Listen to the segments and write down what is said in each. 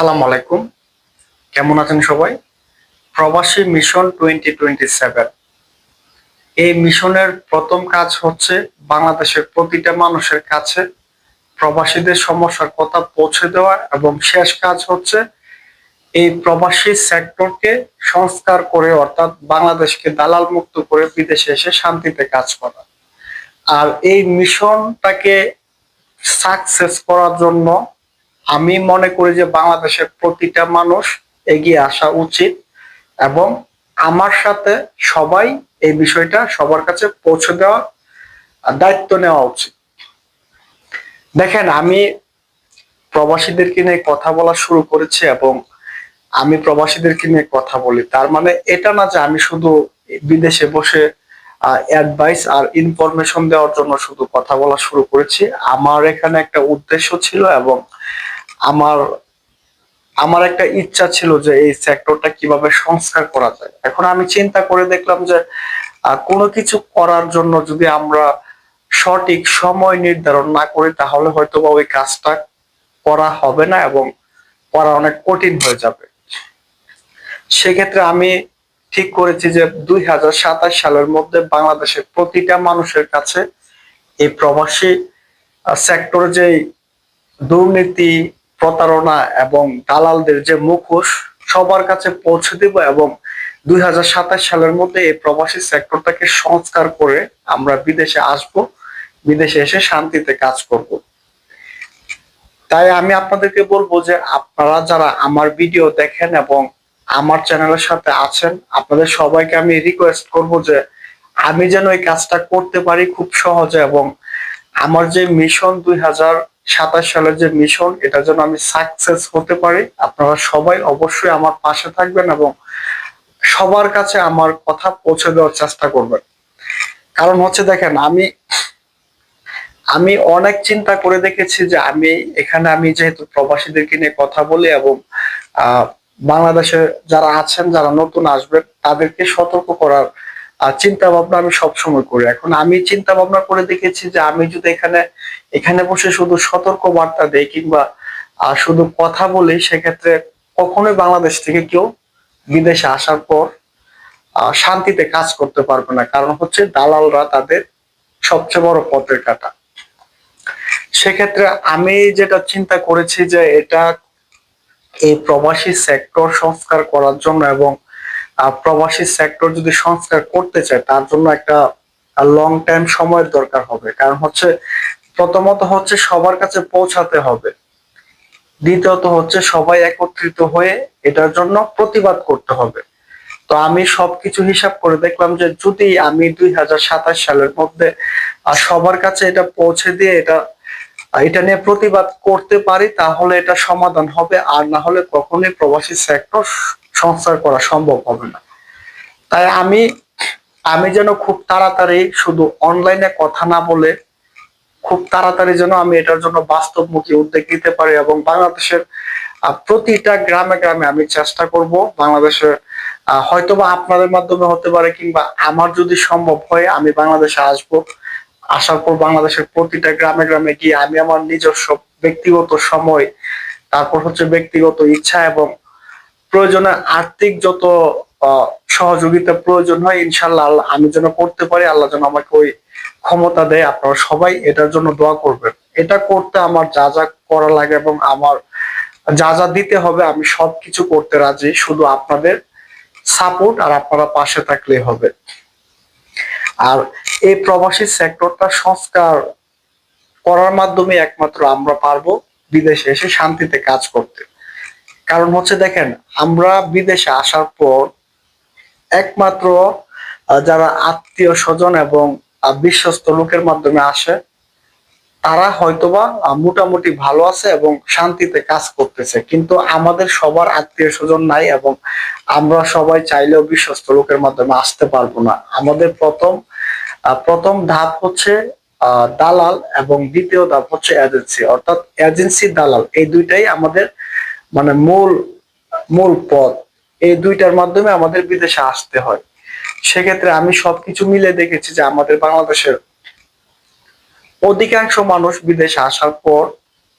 আসসালামু আলাইকুম। কেমন আছেন সবাই? প্রবাসী মিশন টোয়েন্টি টোয়েন্টি সেভেন এই মিশনের প্রথম কাজ হচ্ছে বাংলাদেশের প্রতিটা মানুষের কাছে প্রবাসীদের সমস্যার কথা পৌঁছে দেওয়া এবং শেষ কাজ হচ্ছে এই প্রবাসী সেক্টরকে সংস্কার করে, অর্থাৎ বাংলাদেশকে দালাল মুক্ত করে বিদেশে এসে শান্তিতে কাজ করা। আর এই মিশনটাকে সাকসেস করার জন্য আমি মনে করি যে বাংলাদেশের প্রতিটা মানুষ এগিয়ে আসা উচিত এবং আমার সাথে সবাই এই বিষয়টা সবার কাছে পৌঁছে দেওয়া, দায়িত্ব নেওয়া উচিত। দেখেন, আমি প্রবাসীদেরকে নিয়ে কথা বলা শুরু করেছি এবং আমি প্রবাসীদেরকে নিয়ে কথা বলি। তার মানে এটা না যে আমি শুধু বিদেশে বসে অ্যাডভাইস আর ইনফরমেশন দেওয়ার জন্য শুধু কথা বলা শুরু করেছি। আমার এখানে একটা উদ্দেশ্য ছিল এবং আমার আমার একটা ইচ্ছা ছিল যে এই সেক্টরটা কীভাবে সংস্কার করা যায়। এখন আমি চিন্তা করে দেখলাম যে কোনো কিছু করার জন্য যদি আমরা সঠিক সময় নির্ধারণ না করি, তাহলে হয়তো বা ওই কাজটা করা হবে না এবং করা অনেক কঠিন হয়ে যাবে। সেক্ষেত্রে আমি ঠিক করেছি যে দুই হাজার সাতাশ সালের মধ্যে বাংলাদেশের প্রতিটা মানুষের কাছে এই প্রবাসী সেক্টরে যে দুর্নীতি প্রতারণা এবং দালালদের যে মুখোশ, সবার কাছে পৌঁছে দেব এবং দুই হাজার সাতাশ সালের মধ্যে এই প্রবাসী সেক্টরটাকে সংস্কার করে আমরা বিদেশে আসব, বিদেশে এসে শান্তিতে কাজ করব। তাই আমি আপনাদেরকে বলব যে আপনারা যারা আমার ভিডিও দেখেন এবং আমার চ্যানেলের সাথে আছেন, আপনাদের সবাইকে আমি রিকোয়েস্ট করব যে আমি যেন এই কাজটা করতে পারি খুব সহজে এবং আমার যে মিশন দুই হাজার সাতাশ সালের যে মিশন এটা যেন আমি সাকসেস হতে পারি। আপনারা সবাই অবশ্যই আমার পাশে থাকবেন এবং সবার কাছে আমার কথা পৌঁছে দেওয়ার চেষ্টা করবেন। কারণ হচ্ছে দেখেন, আমি আমি অনেক চিন্তা করে দেখেছি যে আমি, এখানে আমি যেহেতু প্রবাসীদেরকে নিয়ে কথা বলি এবং বাংলাদেশে যারা আছেন, যারা নতুন আসবেন, তাদেরকে সতর্ক করার আহ, চিন্তা ভাবনা আমি সবসময় করি। এখন আমি চিন্তা ভাবনা করে দেখেছি যে আমি যদি এখানে এখানে বসে শুধু সতর্ক বার্তা দেই কিংবা শুধু কথা বলি সেক্ষেত্রে কখনোই বাংলাদেশ থেকে কেউ বিদেশে আসার পর শান্তিতে কাজ করতে পারবে না। কারণ হচ্ছে দালালরা তাদের সবচেয়ে বড় পথের কাটা। সেক্ষেত্রে আমি যেটা চিন্তা করেছি যে এটা এই প্রবাসী সেক্টর সংস্কার করার জন্য এবং প্রবাসী সেক্টর যদি সংস্কার করতে চায়, তার জন্য একটা লং টাইম সময়ের দরকার হবে। কারণ হচ্ছে, প্রথমত হচ্ছে সবার কাছে পৌঁছাতে হবে। দ্বিতীয়ত হচ্ছে সবাই একত্রিত হয়ে এটার জন্য প্রতিবাদ করতে হবে। তো আমি সবকিছু হিসাব করে দেখলাম যে যদি আমি দুই হাজার সাতাশ সালের মধ্যে সবার কাছে এটা পৌঁছে দিয়ে এটা এটা নিয়ে প্রতিবাদ করতে পারি, তাহলে এটা সমাধান হবে, আর না হলে কখনোই প্রবাসী সেক্টর সংস্কার করা সম্ভব হবে না। তাই আমি আমি যেন খুব তাড়াতাড়ি শুধু অনলাইনে কথা না বলে, খুব তাড়াতাড়ি যেন আমি এটার জন্য বাস্তবমুখী উদ্যোগ নিতে পারি এবং বাংলাদেশের প্রতিটা গ্রামে গ্রামে আমি চেষ্টা করব বাংলাদেশের হয়তোবা আপনাদের মাধ্যমে হতে পারে কিংবা আমার যদি সম্ভব হয় আমি বাংলাদেশে আসব। আসার পর বাংলাদেশের প্রতিটা গ্রামে গ্রামে গিয়ে আমি আমার নিজস্ব ব্যক্তিগত সময়, তারপর হচ্ছে ব্যক্তিগত ইচ্ছা এবং প্রয়োজনে আর্থিক যত সহযোগিতা প্রয়োজন হয়, ইনশাল্লাহ আমি যেন করতে পারি, আল্লাহ যেন আমাকে ওই ক্ষমতা দেয়। আপনারা সবাই এটার জন্য দোয়া করবেন। এটা করতে আমার যা যা করা লাগে এবং আমার যা যা দিতে হবে, আমি সবকিছু করতে রাজি। শুধু আপনাদের সাপোর্ট আর আপনারা পাশে থাকলে হবে। আর এই প্রবাসী সেক্টরটা সংস্কার করার মাধ্যমে একমাত্র আমরা পারব বিদেশে এসে শান্তিতে কাজ করতে। কারণ হচ্ছে দেখেন, আমরা বিদেশে আসার পর একমাত্র যারা আত্মীয় স্বজন এবং বিশ্বস্ত লোকের মাধ্যমে আসে, তারা হয়তোবা মোটামুটি ভালো আছে এবং শান্তিতে কাজ করতেছে। কিন্তু আমাদের সবার আত্মীয় স্বজন নাই এবং আমরা সবাই চাইলেও বিশ্বস্ত লোকের মাধ্যমে আসতে পারব না। আমাদের প্রথম প্রথম ধাপ হচ্ছে দালাল এবং দ্বিতীয় ধাপ হচ্ছে এজেন্সি। অর্থাৎ এজেন্সি, দালাল, এই দুইটাই আমাদের মানে মূল মূল পথ। এই দুইটার মাধ্যমে আমাদের বিদেশে আসতে হয়। সেক্ষেত্রে আমি সবকিছু মিলে দেখেছি যে আমাদের বাংলাদেশের অধিকাংশ মানুষ বিদেশে আসার পর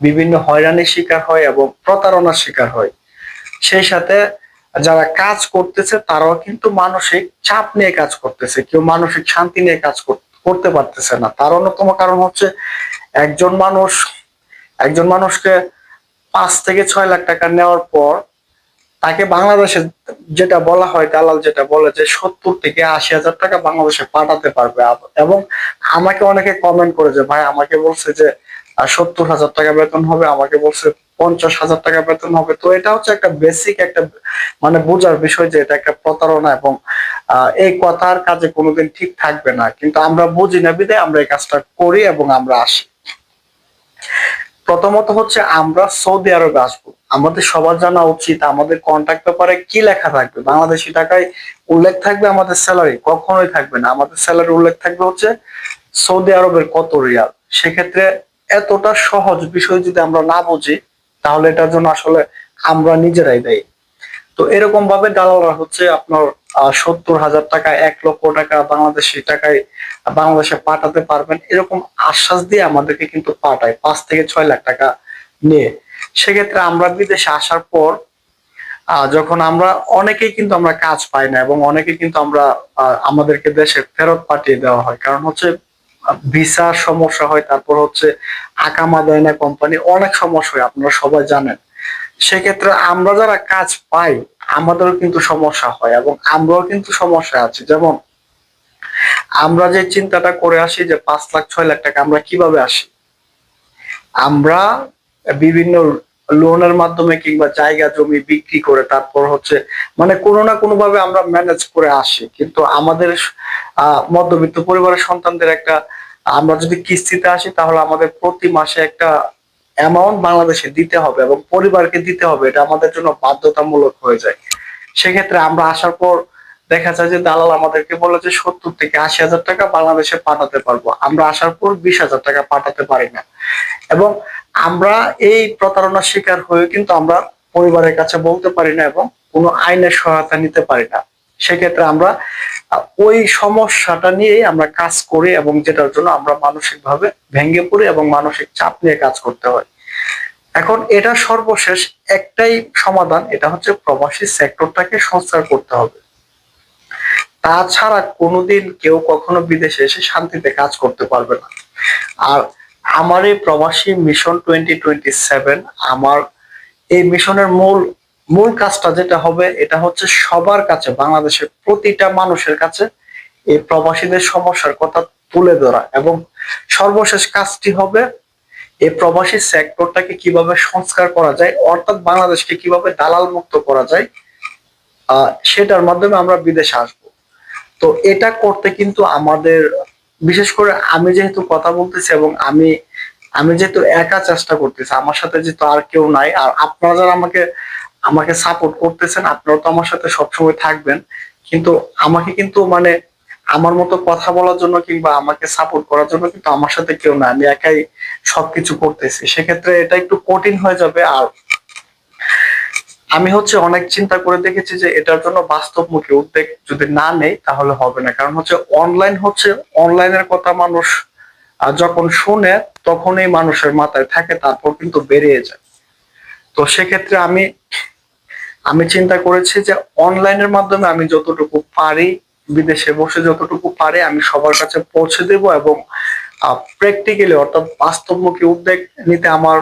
বিভিন্ন হয়রানির শিকার হয় এবং প্রতারণার শিকার হয়। সেই সাথে যারা কাজ করতেছে, তারাও কিন্তু মানসিক চাপ নিয়ে কাজ করতেছে। কেউ মানসিক শান্তি নিয়ে কাজ করতে পারতেছে না। তার অন্যতম কারণ হচ্ছে, একজন মানুষ, একজন মানুষকে পাঁচ থেকে ছয় লাখ টাকা নেওয়ার পর তাকে বাংলাদেশে যেটা বলা হয়, দালাল যেটা বলে যে সত্তর থেকে আশি হাজার টাকা বাংলাদেশে পাঠাতে পারবে। এবং আমাকে অনেকে কমেন্ট করে যে, ভাই, আমাকে বলছে যে সত্তর হাজার টাকা বেতন হবে। আমাকে বলছে পঞ্চাশ হাজার টাকা বেতন হবে। তো এটা হচ্ছে একটা বেসিক একটা মানে বোঝার বিষয় যে এটা একটা প্রতারণা এবং এই কথার কাজে কোনোদিন ঠিক থাকবে না। কিন্তু আমরা বুঝি না বিদায় আমরা এই কাজটা করি এবং আমরা আসি। প্রথমত হচ্ছে আমরা সৌদি আরবে আসব। আমাদের সবার জানা উচিত আমাদের কন্ট্যাক্ট পেপারে কি লেখা থাকবে। বাংলাদেশি টাকায় উল্লেখ থাকবে আমাদের স্যালারি কখনোই থাকবে না। আমাদের স্যালারি উল্লেখ থাকবে হচ্ছে সৌদি আরবের কত রিয়াল। সেক্ষেত্রে এতটা সহজ বিষয় যদি আমরা না বুঝি তাহলে এটার জন্য আসলে আমরা নিজেরাই দায়ী। তো এরকম ভাবে দালালরা হচ্ছে আপনার সত্তর হাজার টাকা, এক লক্ষ টাকা বাংলাদেশি টাকায় বাংলাদেশে পাঠাতে পারবেন, এরকম আশ্বাস দিয়ে আমাদেরকে কিন্তু পাঠায়, পাঁচ থেকে ছয় লাখ টাকা নিয়ে। সেক্ষেত্রে আমরা বিদেশে আসার পর যখন আমরা, অনেকেই কিন্তু আমরা কাজ পাই না এবং অনেকে কিন্তু আমরা আমাদেরকে দেশে ফেরত পাঠিয়ে দেওয়া হয়। কারণ হচ্ছে ভিসার সমস্যা হয়, তারপর হচ্ছে আকামা দেয় না কোম্পানি অনেক সমস্যা হয়, আপনারা সবাই জানেন। সেক্ষেত্রে আমরা যারা কাজ পাই, আমাদেরও কিন্তু সমস্যা হয় এবং আমরাও কিন্তু সমস্যা আছি। যেমন, আমরা যে চিন্তাটা করে আসি যে পাঁচ লাখ, ছয় লাখ টাকা আমরা কীভাবে আসি? আমরা বিভিন্ন লোনের মাধ্যমে কিংবা জায়গা জমি বিক্রি করে তারপর হচ্ছে মানে কোনো না কোনো ভাবে আমরা ম্যানেজ করে আসি। কিন্তু আমাদের মধ্যবিত্ত পরিবারের সন্তানদের একটা, আমরা যদি কিস্তিতে আসি তাহলে আমাদের প্রতি মাসে একটা অ্যামাউন্ট বাংলাদেশে দিতে হবে এবং পরিবারকে দিতে হবে। এটা আমাদের জন্য বাধ্যতামূলক হয়ে যায়। সেক্ষেত্রে আমরা আসার পর দেখা যায় যে দালাল আমাদেরকে বলে যে সত্তর থেকে আশি হাজার টাকা বাংলাদেশে পাঠাতে পারব। আমরা আসার পর বিশ হাজার টাকা পাঠাতে পারি না। এবং আমরা এই প্রতারণার শিকার হয়ে কিন্তু আমরা পরিবারের কাছে বলতে পারি না এবং কোনো আইনের সহায়তা নিতে পারি না। সেক্ষেত্রে আমরা ওই সমস্যাটা নিয়েই আমরা কাজ করি এবং যেটার জন্য আমরা মানসিকভাবে ভেঙে পড়ি এবং মানসিক চাপ নিয়ে কাজ করতে হয়। এখন এটা সর্বশেষ একটাই সমাধান, এটা হচ্ছে প্রবাসী সেক্টরটাকে সংস্কার করতে হবে। তাছাড়া কোনোদিন কেউ কখনো বিদেশে এসে শান্তিতে কাজ করতে পারবে না। আর আমার এই প্রবাসী মিশন টোয়েন্টি টোয়েন্টি সেভেন আমার এই মিশনের মূল মূল কাজটা যেটা হবে, এটা হচ্ছে সবার কাছে, বাংলাদেশের প্রতিটা মানুষের কাছে এই প্রবাসীদের সমস্যার কথা তুলে ধরা এবং সর্বশেষ কাজটি হবে এই প্রবাসী সেক্টরটাকে কীভাবে সংস্কার করা যায়, অর্থাৎ বাংলাদেশকে কীভাবে দালাল মুক্ত করা যায় সেটার মাধ্যমে আমরা বিদেশে আসব। তো এটা করতে কিন্তু আমাদের বিশেষ করে আমি যেহেতু কথা বলতেছি এবং আমি আমি যেহেতু একা চেষ্টা করতেছি, আমার সাথে যেহেতু আর কেউ নাই, আর আপনারা যারা আমাকে আমাকে সাপোর্ট করতেছেন, আপনারা তো আমার সাথে সবসময় থাকবেন, কিন্তু আমাকে কিন্তু মানে আমার মতো কথা বলার জন্য কিংবা আমাকে সাপোর্ট করার জন্য কিন্তু আমার সাথে কেউ না আমি একাই সবকিছু করতেছি। সেক্ষেত্রে এটা একটু কঠিন হয়ে যাবে, আর আমি হচ্ছে অনেক চিন্তা করে দেখেছি যে এটার জন্য বাস্তবমুখী উদ্যোগ যদি না নেই, তাহলে হবে না। কারণ হচ্ছে অনলাইন হচ্ছে অনলাইনের কথা মানুষ যখন শুনে তখনই মানুষের মাথায় থাকে, তারপর কিন্তু বেরিয়ে যায়। তো সেক্ষেত্রে আমি আমি চিন্তা করেছি যে অনলাইনের মাধ্যমে আমি যতটুকু পারি, বিদেশে বসে যতটুকু পারি, আমি সবার কাছে পৌঁছে দেব এবং প্র্যাকটিক্যালি অর্থাৎ বাস্তবমুখী উদ্যোগ নিতে আমার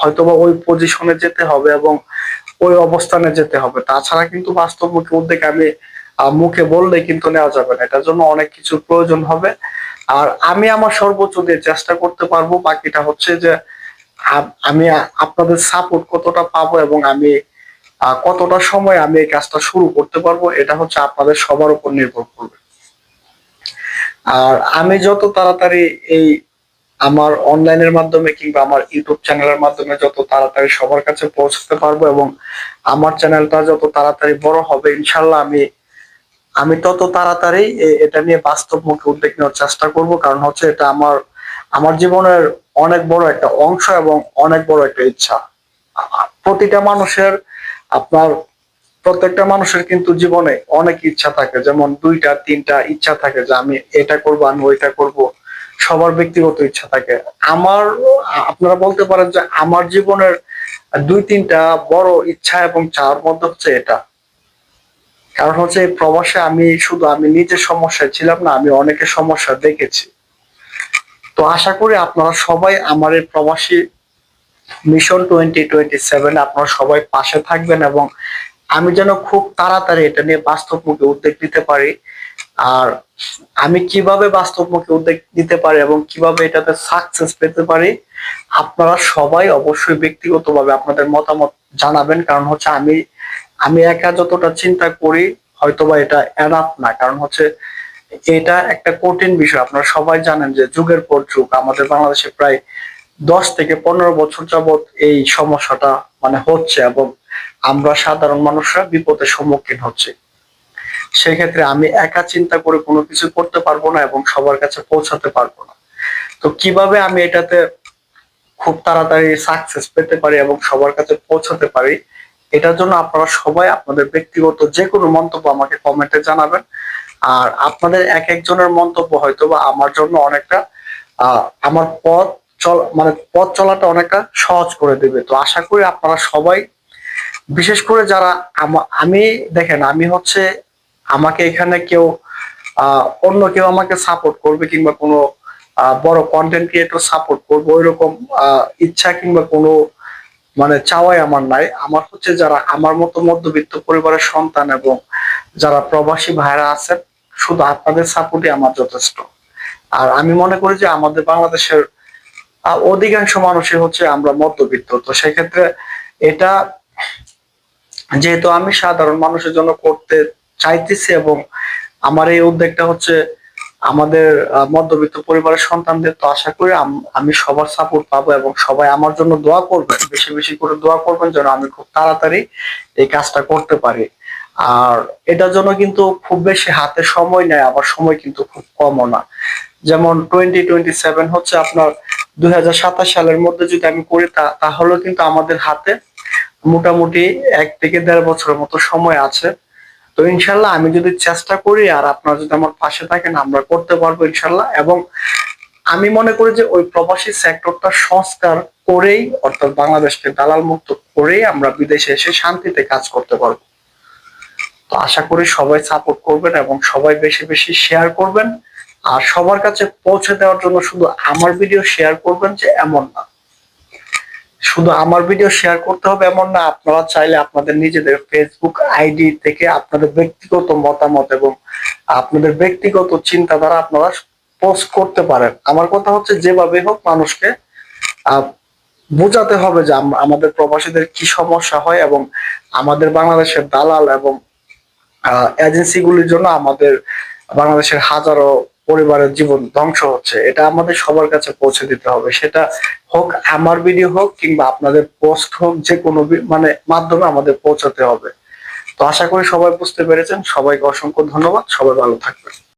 হয়তোবা ওই পজিশনে যেতে হবে এবং ওই অবস্থানে যেতে হবে। তাছাড়া কিন্তু বাস্তবমুখী উদ্যোগ আমি মুখে বললে কিন্তু নেওয়া যাবে না। এটার জন্য অনেক কিছু প্রয়োজন হবে। আর আমি আমার সর্বোচ্চ দিয়ে চেষ্টা করতে পারব। বাকিটা হচ্ছে যে আমি আপনাদের সাপোর্ট কতটা পাবো এবং আমি কতটা সময় আমি এই কাজটা শুরু করতে পারব, এটা হচ্ছে আপনাদের সবার উপর নির্ভর করবে। আর আমি যত তাড়াতাড়ি এই আমার অনলাইনের মাধ্যমে কিংবা আমার ইউটিউব চ্যানেলের মাধ্যমে যত তাড়াতাড়ি সবার কাছে পৌঁছতে পারব এবং আমার চ্যানেলটা যত তাড়াতাড়ি বড় হবে ইনশাল্লাহ আমি আমি তত তাড়াতাড়ি এটা নিয়ে বাস্তবমুখী উদ্যোগ নেওয়ার চেষ্টা করব। কারণ হচ্ছে এটা আমার আমার জীবনের অনেক বড় একটা অংশ এবং অনেক বড় একটা ইচ্ছা। প্রতিটা মানুষের, আপনার প্রত্যেকটা মানুষের কিন্তু জীবনে অনেক ইচ্ছা থাকে। যেমন দুইটা, তিনটা ইচ্ছা থাকে যে আমি এটা করব, আমি ওইটা করব। সবার ব্যক্তিগত ইচ্ছা থাকে। আমার, আপনারা বলতে পারেন যে আমার জীবনের দুই তিনটা বড় ইচ্ছা এবং চাওয়ার মধ্যে হচ্ছে এটা। কারণ হচ্ছে এই প্রবাসে আমি শুধু আমি নিজের সমস্যায় ছিলাম না, আমি অনেকের সমস্যা দেখেছি। তো আশা করি আপনারা সবাই আমার এই প্রবাসী মিশন টোয়েন্টি টোয়েন্টি সেভেন আপনারা সবাই পাশে থাকবেন এবং আমি যেন খুব তাড়াতাড়ি এটা নিয়ে বাস্তবমুখী উদ্যোগ নিতে পারি। আর আমি কীভাবে বাস্তবমুখী উদ্যোগ নিতে পারি এবং কীভাবে এটাতে সাকসেস পেতে পারি, আপনারা সবাই অবশ্যই ব্যক্তিগতভাবে আপনাদের মতামত জানাবেন। কারণ হচ্ছে আমি আমি একা যতটা চিন্তা করি, হয়তোবা এটা এনাফ না। কারণ হচ্ছে এটা একটা কঠিন বিষয়। আপনারা সবাই জানেন যে যুগের পর যুগ, আমাদের বাংলাদেশে প্রায় দশ থেকে পনেরো বছর যাবত এই সমস্যাটা মানে হচ্ছে এবং আমরা সাধারণ মানুষরা বিপদের সম্মুখীন হচ্ছে। সেক্ষেত্রে আমি একা চিন্তা করে কোনো কিছু করতে পারব না এবং সবার কাছে পৌঁছাতে পারব না। তো কীভাবে আমি এটাতে খুব তাড়াতাড়ি সাকসেস পেতে পারি এবং সবার কাছে পৌঁছাতে পারি, এটার জন্য আপনারা সবাই আপনাদের ব্যক্তিগত যে কোনো মন্তব্য আমাকে কমেন্টে জানাবেন। আর আপনাদের এক একজনের মন্তব্য হয়তো বা আমার জন্য অনেকটা আমার পথ চল মানে পথ চলাটা অনেকটা সহজ করে দেবে। তো আশা করি আপনারা সবাই, বিশেষ করে যারা আমি দেখেন, আমি হচ্ছে আমাকে এখানে কেউ অন্য কেউ আমাকে সাপোর্ট করবে কিংবা কোনো বড় কন্টেন্ট ক্রিয়েটর সাপোর্ট করব, ওইরকম ইচ্ছা কিংবা কোনো মানে চাওয়াই আমার নাই। আমার হচ্ছে যারা আমার মতো মধ্যবিত্ত পরিবারের সন্তান এবং যারা প্রবাসী ভাইরা আছেন, শুধু আপনাদের সাপোর্টই আমার যথেষ্ট। আর আমি মনে করি যে আমাদের বাংলাদেশের অধিকাংশ মানুষই হচ্ছে আমরা মধ্যবিত্ত। তো সেক্ষেত্রে এটা, যেহেতু আমি সাধারণ মানুষের জন্য করতে চাইতেছি এবং আমার এই উদ্যোগটা হচ্ছে আমাদের মধ্যবিত্ত পরিবারের সন্তানদের তো আশা করি আমি সবার সাপোর্ট পাবো এবং সবাই আমার জন্য দোয়া করবেন, বেশি বেশি করে দোয়া করবেন যেন আমি খুব তাড়াতাড়ি এই কাজটা করতে পারি। আর এটার জন্য কিন্তু খুব বেশি হাতে সময় নেয়, আবার সময় কিন্তু খুব কমও না। যেমন টোয়েন্টি টোয়েন্টি সেভেন হচ্ছে আপনার দুই হাজার সাতাশ সালের মধ্যে যদি আমি করি তা, তাহলেও কিন্তু আমাদের হাতে মোটামুটি এক থেকে দেড় বছরের মতো সময় আছে। তো ইনশাল্লাহ আমি যদি চেষ্টা করি আর আপনারা যদি আমার পাশে থাকেন, আমরা করতে পারব ইনশাল্লাহ। এবং আমি মনে করি যে ওই প্রবাসী সেক্টরটা সংস্কার করেই, অর্থাৎ বাংলাদেশকে দালাল মুক্ত করেই আমরা বিদেশে এসে শান্তিতে কাজ করতে পারব। তো আশা করি সবাই সাপোর্ট করবেন এবং সবাই বেশি বেশি শেয়ার করবেন। আর সবার কাছে পৌঁছে দেওয়ার জন্য শুধু আমার ভিডিও শেয়ার করবেন যে এমন না। শুধু আমার ভিডিও শেয়ার করতে হবে এমন না, আপনারা চাইলে আপনাদের নিজেদের ফেসবুক আইডি থেকে আপনাদের ব্যক্তিগত মতামত এবং আপনাদের ব্যক্তিগত চিন্তাধারা আপনারা পোস্ট করতে পারেন। আমার কথা হচ্ছে যেভাবে হোক মানুষকে বোঝাতে হবে যে আমাদের প্রবাসীদের কি সমস্যা হয় এবং আমাদের বাংলাদেশের দালাল এবং এজেন্সিগুলির জন্য আমাদের বাংলাদেশের হাজারো পরিবারের জীবন ধ্বংস হচ্ছে, এটা আমাদের সবার কাছে পৌঁছে দিতে হবে। সেটা হোক আমার ভিডিও হোক কিংবা আপনাদের পোস্ট হোক, যে কোনো মানে মাধ্যমে আমাদের পৌঁছাতে হবে। তো আশা করি সবাই বুঝতে পেরেছেন। সবাইকে অসংখ্য ধন্যবাদ। সবাই ভালো থাকবেন।